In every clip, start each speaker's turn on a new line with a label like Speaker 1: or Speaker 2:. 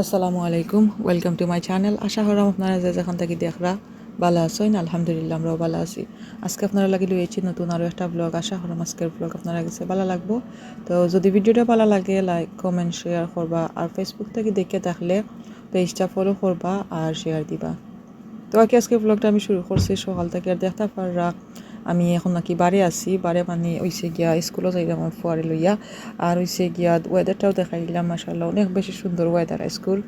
Speaker 1: আসসালামু আলাইকুম welcome to my channel আশা করাম আপনারা যে যেখান থেকে দেখরা, ভালো আছেন, আলহামদুলিল্লাহ আমরাও ভালো আছি। আজকে আপনারা লাগি লইছি নতুন আরও একটা ব্লগ আশা করাম আজকের ব্লগ আপনারা কাছে ভালো লাগবো। তো যদি ভিডিওটা ভালো লাগে লাইক কমেন্ট শেয়ার করবা। আর ফেসবুক থেকে দেখে থাকলে পেজটা ফলো করবা আর শেয়ার দিবা। তো আজকে আজকে ব্লগটা আমি শুরু করছি। সকাল থেকে আর দেখতে পাররা। আমি এখন নাকি বারে আছি। বারে মানে ওইসে গিয়া স্কুলও যাইলাম আমার ফুয়ারে লইয়া। আর ওইসে গিয়া ওয়েদারটাও দেখাইলাম মাসাল্লাহ অনেক বেশি সুন্দর ওয়েদার স্কুল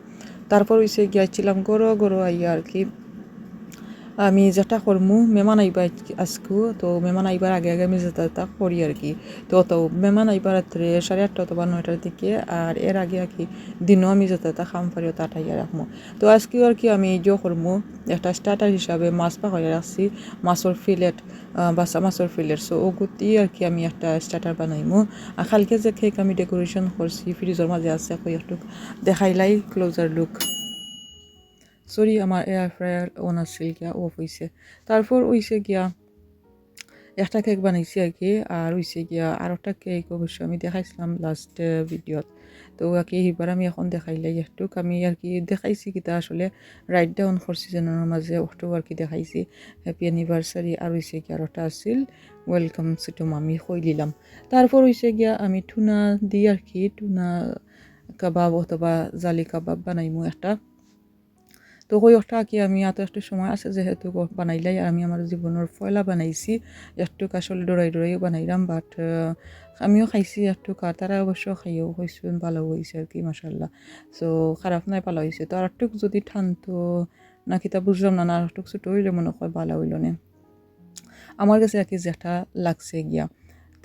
Speaker 1: তারপর ওইসে গিয়াছিলাম গরো গরো আইয়া আর কি। আমি যেটা করমু মেমান আইবা আজকু, তো মেমান আইবার আগে আগে আমি যেটা তা করি আর কি। তো তো মেমান আইবার রাত্রে সাড়ে আটটা অথবা নয়টার দিকে, আর এর আগে আর কি দিনও আমি যেটা তা খাম পারি তা টাইয়া রাখব তো আজকেও আর কি আমি যে করমু, একটা স্টার্টার হিসাবে মাছ পাকাইয়া রাখছি মাছের ফিলেট বাসা মাছের ফিলেট সো ও গুতি আর কি আমি একটা স্টার্টার বানাইমু। আর কালকে যে কেক আমি ডেকোরেশন করছি ফ্রিজের মাঝে আছে একটু দেখাইলাই ক্লোজার লুক সরি আমার এয়ার ফ্রায়ার অন আছিল গিয়া অফ হয়েছে তারপর ওইসে গিয়া, একটা কেক বানাইছি আর কি, আর হইছে গিয়া আর একটা কেক অবশ্য আমি দেখাইছিলাম লাস্ট ভিডিওত তো আর কি এইবার আমি এখন দেখাইলাই একটুক আমি আর কি দেখাইছি কিতা আসলে রাইট ডাউন ফোর সিজনের মাঝে অক্টোবর আর কি দেখাইছি। হ্যাপি অ্যানিভার্সারি আর হইছে গিয়া আর একটা আছিল ওয়েলকাম টু মামি কই দিলাম। তারপর হইছে গিয়া আমি টুনা দিই আর কি টুনা কাবাব অথবা জালি কাবাব বানাইমু একটা। তো কই ওটা কি আমি এত একটু সময় আছে যেহেতু বানাইলাই আর আমি আমার জীবনের ফয়লা বানাইছি একটু আসলে ডরাই ডরাইও বানাইলাম বাট আমিও খাইছি একটু আর তারা অবশ্য খাইও হয়েছেন ভালো হয়েছে আর কি মাসাল্লাহ সো খারাপ নাই ভালো হয়েছে তো আর একটু যদি ঠান্তো না কিতা বুঝলাম না না আর একটু ছোটো হইলে মনে হয় ভালো হইল না। আমার কাছে আর কি লাগছে গিয়া।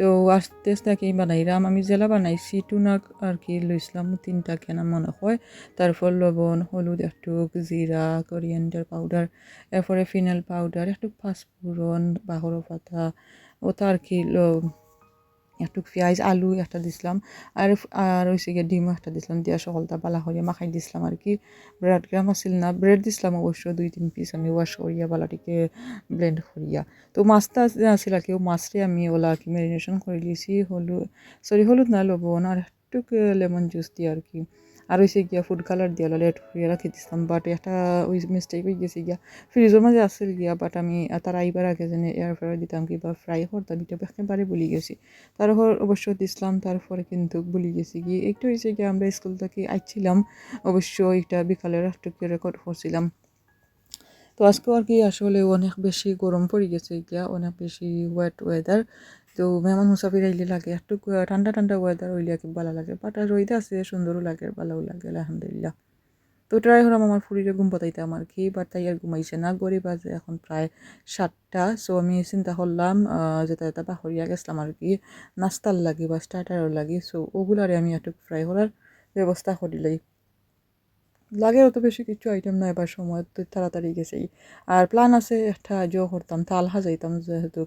Speaker 1: তো আস্তে আস্তে কি বানাইলাম। আমি জেলা বানাইছি, টুনাক আর কি লইছিলাম তিনটা কেনা মনে হয়। তারপর লবণ, হলুদ একটু জিরা করিয়েন্ডার পাউডার এরপরে ফিনাল পাউডার একটু পাঁচফোড়ন বাহর পাতা ওটা আর কি একটু পেঁয়াজ আলু একটা দিছিলাম, আর আর হয়েছে গিয়ে ডিম একটা দিছিলাম, দিয়া সকলটা বালা হরিয়া মাখাই দিছিলাম আর কি। ব্রেড গ্রাম আসিল না, ব্রেড দিছিলাম অবশ্য দুই, তিন পিস আমি ওয়াশ করিয়া বালাটিকে ব্লেন্ড করিয়া। তো মাছটা আসিল আর কি মাছটি আমি ওলা কি ম্যারিনেশন করে দিয়েছি হলুদ সরি হলুদ না, লবণ, আর একটু লেমন জুস দিয়ে আর কি। আর হয়েছে গিয়া ফুড কালার দিয়ে লেট করিয়া রাখি দিছিলাম বাট একটা ওই মিস্টেক হয়ে গেছে গিয়া। ফ্রিজের মাঝে আসছিল গিয়া বাট আমি তার আইবার আগে যেন এয়ার ফ্রায়ার দিতাম কিংবা ফ্রাই করতাম, এটা একেবারে বলি গেছি। তারপর অবশ্য দিছিলাম, তারপরে কিন্তু বলি গেছি গিয়ে। একটু হয়েছে গিয়ে আমরা স্কুল থেকে আইছিলাম, অবশ্য এটা বিকালের একটু রেকর্ড করছিলাম। তো আজকে আর কি আসলে অনেক বেশি গরম পড়ে গেছে গিয়া, অনেক বেশি ওয়েট ওয়েদার তো মেহমান মুসাফির আইলে লাগে, একটু ঠান্ডা ঠান্ডা ওয়েদার হইলে কি ভালো লাগে বাট আর রইতে আছে, সুন্দরও লাগে, ভালোও লাগে, আলহামদুলিল্লাহ। তো ট্রাই হলাম আমার ফুরিরে ঘুম পাতাইতে, আমার কি বাট তাই আর ঘুমাইছে না গরিব আছে এখন প্রায় সাতটা সো আমি চিন্তা করলাম যেটা এটা বাহরিয়া গেছিলাম আর কি, নাস্তার লাগে বা স্টার্টারও লাগে সো ওগুলারে আমি একটু ফ্রাই করার ব্যবস্থা করিলাই লাগে অত বেশি কিছু আইটেম নাই এবার সময়, তো তাড়াতাড়ি গেছেই। আর প্ল্যান আছে একটা আজও করতাম, তাল হাজাইতাম যেহেতু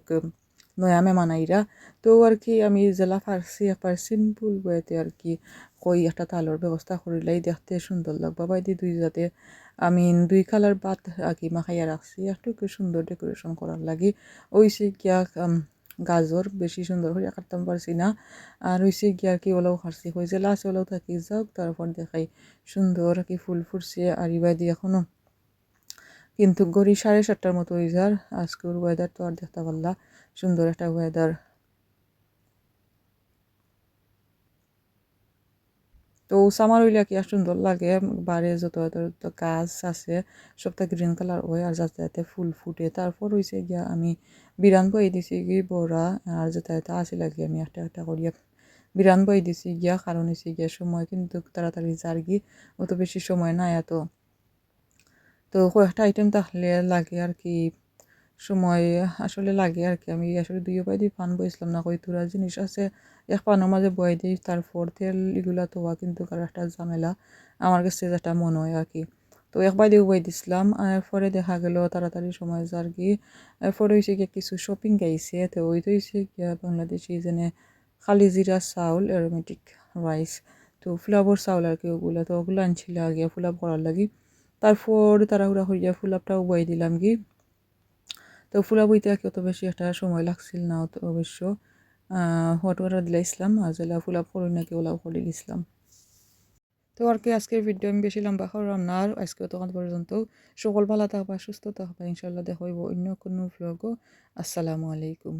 Speaker 1: নয়া মেমানাইরা তো আর কি আমি জেলা ফার্সি একবার সিম্পল ওয়েতে আর কি কই একটা তালোর ব্যবস্থা করিলাই দেখতে সুন্দর লাগবা বাইদি দুই যাতে আমি দুই কালার বাত আঁকি মাখাইয়া রাখছি একটু সুন্দর ডেকোরেশন করার লাগি ওইসে গিয়া গাজর বেশি সুন্দর করে কাটতাম পারছি না আর হয়েছে গিয়া কি ওলাও খারছি হয়েছে লাস্ট ওলাও থাকি যাক তারপর দেখাই সুন্দর কি ফুল ফুটছে আর ইবাদি এখনও কিন্তু গড়ি সাড়ে সাতটার মতো যার আজকের ওয়েদার তো আর দেখতে পারলা সুন্দর একটা ওয়েদার তো সামার হইলে কি আর সুন্দর লাগে? বাড়ি যত যত গাছ আছে সবটা গ্রিন কালার হয় আর যাতে যাতে ফুল ফুটে। তারপর হয়েছে গিয়া আমি বিরান বই দিছি গিয়ে বড়া, আর যাতে যাতে আসি লাগে আমি একটা একটা করিয়া বিরান বই দিছি গিয়া। কারণ হয়েছে গিয়া সময় কিন্তু তাড়াতাড়ি যার গি অত বেশি সময় নাই এত। তো কয়েকটা আইটেম তাহলে লাগে আর কি সময়, আসলে লাগে আর কি আমি আসলে দুই পাই দিয়ে পান বইছিলাম না, কই তোরা জিনিস আছে। এক পানের মাঝে বই দিই, তারপর তেল এগুলা তোয়া কিন্তু কার একটা ঝামেলা। আমার কাছে যেটা মনে হয় আর কি তো একবার দিয়ে বই দিছিলাম এরপরে দেখা গেল তাড়াতাড়ি সময় যার কি এরপরে হয়েছে গিয়ে কিছু শপিং গাইছে তো ওই তো হয়েছে গিয়া বাংলাদেশি যেনে খালি জিরা চাউল অ্যারোমেটিক রাইস তো ফ্লাবর চাউল আর কি ওগুলো তো ওগুলো আনছিল আগে ফ্লাপ করার লাগি। তারপর তাড়াহুড়া হইয়া ফুলাপটাও বই দিলাম কি তো ফুলা বইতে আর কি অত বেশি একটা সময় লাগছিল না অত অবশ্য। হট ওয়াটার দিলাইছিলাম আর যেলা ফুলা পড়ি নাকি ওলাও করে দিছিলাম তো আর কি আজকের ভিডিও আমি বেশি লম্বা করলাম না, আর আজকে তখন পর্যন্ত। সকল ভালো থাকবা, সুস্থ থাকবা ইনশাল্লাহ দেখা অন্য কোনো ভ্লগও আসসালামু আলাইকুম।